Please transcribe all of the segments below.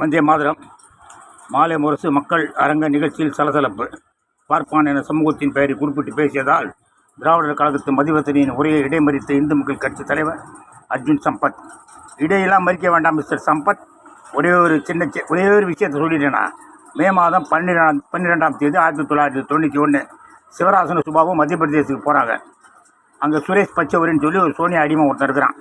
வந்தே மாதிரம். மாலை முரசு மக்கள் அரங்க நிகழ்ச்சியில் சலசலப்பு. பார்ப்பான் என சமூகத்தின் பெயரை குறிப்பிட்டு பேசியதால் திராவிடர் கழகத்து மதிவதனியின் உரையை இடைமறித்த இந்து மக்கள் கட்சி தலைவர் அர்ஜுன் சம்பத். இடையெல்லாம் மறிக்க வேண்டாம் மிஸ்டர் சம்பத். ஒரே ஒரு சின்ன ஒரே ஒரு விஷயத்தை சொல்லிட்டேனா? மே மாதம் பன்னிரெண்டாம் பன்னிரெண்டாம் தேதி ஆயிரத்தி தொள்ளாயிரத்தி தொண்ணூற்றி ஒன்று சிவராசன சுபாவும் மத்திய பிரதேசத்துக்கு போகிறாங்க அங்கே சுரேஷ் பச்சவரின்னு சொல்லி ஒரு சோனியா அடிமை ஒருத்தன் இருக்கிறான்.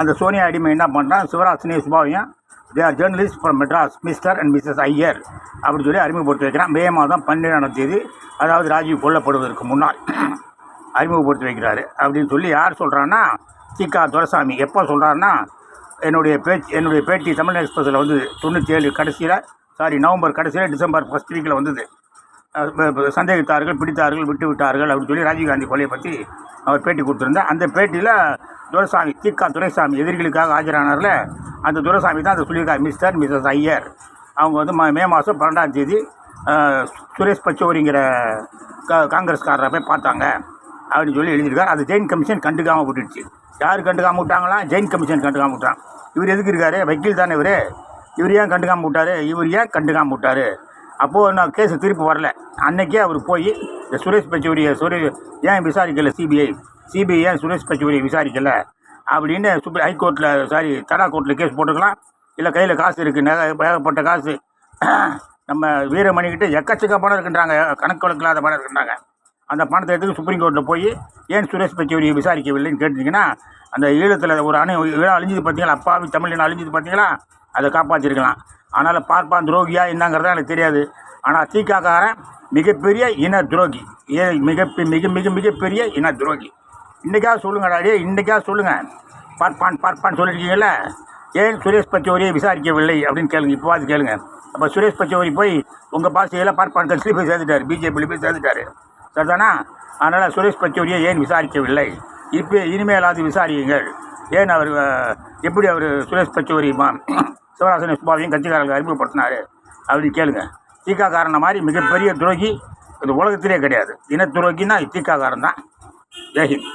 அந்த சோனியா அடிமை என்ன பண்ணுறான் சிவராசனே சுபாவையும் they are journalist from Madras mister and missus Iyer அப்படின்னு சொல்லி அறிமுகப்படுத்தி வைக்கிறான். மே மாதம் பன்னிரெண்டாம் தேதி அதாவது ராஜீவ் கொல்லப்படுவதற்கு முன்னால். அறிமுகப்படுத்தி வைக்கிறாரு. அப்படின்னு சொல்லி யார் சொல்கிறான்னா திகா துரசாமி. எப்போ சொல்கிறாருன்னா என்னுடைய பேச்சு என்னுடைய பேட்டி தமிழ் எக்ஸ்பிரஸில் வந்து தொண்ணூற்றி ஏழு கடைசியில் சாரி நவம்பர் கடைசியில் டிசம்பர் ஃபஸ்ட் வீக்கில் வந்தது. சந்தேகித்தார்கள் பிடித்தார்கள் விட்டு விட்டார்கள் அப்படின்னு சொல்லி ராஜீவ்காந்தி கொலையை பற்றி அவர் பேட்டி கொடுத்துருந்தேன் அந்த பேட்டியில் துரைசாமி திக்கா துரைசாமி எதிரிகளுக்காக ஆஜரானார்ல அந்த துரைசாமி தான் அதை சொல்லியிருக்காரு. Mister missus Iyer. அவங்க வந்து மே மாதம் பன்னெண்டாம் தேதி சுரேஷ் பச்சோரிங்கிற கா காங்கிரஸ்காரரை போய் பார்த்தாங்க. அப்படின்னு சொல்லி எழுதியிருக்காரு. அது ஜெயின் கமிஷன் கண்டுக்காமல் விட்டுடுச்சு. யார் கண்டுக்காமல் விட்டாங்களா? ஜெயின் கமிஷன் கண்டுக்காமல் விட்டான். இவர் எதுக்கு இருக்காரு? வக்கீல் தானே இவர். இவர் ஏன் கண்டுக்காமல் விட்டார்? இவர் ஏன் கண்டுக்காமல் விட்டார்? அப்போது நான் கேஸு திருப்பி வரல. அன்னைக்கே அவர் போய் இந்த சுரேஷ் பச்சோரியை சுரேஷ் ஏன் விசாரிக்கலை சிபிஐ சிபிஐ ஏன் சுரேஷ் பச்சோரியை விசாரிக்கலை? அப்படின்னு சுப்ரீம் ஹைகோர்ட்டில் சாரி தடா கோர்ட்டில் கேஸ் போட்டுக்கலாம். இல்லை கையில் காசு இருக்குது நகை ஏகப்பட்ட காசு. நம்ம வீரமணிக்கிட்ட எக்கச்சக்க பணம் இருக்கின்றாங்க கணக்கு வழக்கில்லாத பணம் இருக்கின்றாங்க. அந்த பணத்தை எடுத்து சுப்ரீம் கோர்ட்டில் போய் ஏன் சுரேஷ் பச்சோரியை விசாரிக்கவில்லைன்னு கேட்டிங்கன்னா அந்த ஈழத்தில் ஒரு அணை ஈழம் அழிஞ்சது பார்த்தீங்களா அப்பாவி தமிழின் அழிஞ்சது பார்த்தீங்களா அதை காப்பாற்றிருக்கலாம் ஆனால் பார்ப்பான் துரோகியா என்னங்கிறதா எனக்கு தெரியாது. ஆனால் தீக்காக்காரன் மிகப்பெரிய இன துரோகி. ஏ மிக மிக மிக மிகப்பெரிய இன துரோகி. இன்றைக்கா சொல்லுங்கடா டே இன்றைக்கா சொல்லுங்கள் பார்ப்பான் பார்ப்பான் சொல்லியிருக்கீங்கள ஏன் சுரேஷ் பச்சோரியை விசாரிக்கவில்லை அப்படின்னு கேளுங்க இப்போவாது கேளுங்க. அப்போ சுரேஷ் பச்சோரி போய் உங்கள் பாசையில் பார்ப்பான் கட்சியில் போய் சேர்ந்துட்டார் பிஜேபியில் போய் சேர்ந்துட்டாரு சரிதானா? அதனால் சுரேஷ் பச்சோரியை ஏன் விசாரிக்கவில்லை? இப்போ இனிமேலாவது விசாரியுங்கள். ஏன் அவர் எப்படி அவர் சுரேஷ் பச்சோரி மா- சிவராசன சுபாவையும் கட்சிக்காரர்கள் அறிமுகப்படுத்தினார் அப்படின்னு கேளுங்க. தீக்கா காரணம் மாதிரி மிகப்பெரிய துரோகி இது உலகத்திலே கிடையாது. இன துரோகின்னா தீக்கா காரன் தான் ஜெய்ஹிந்த்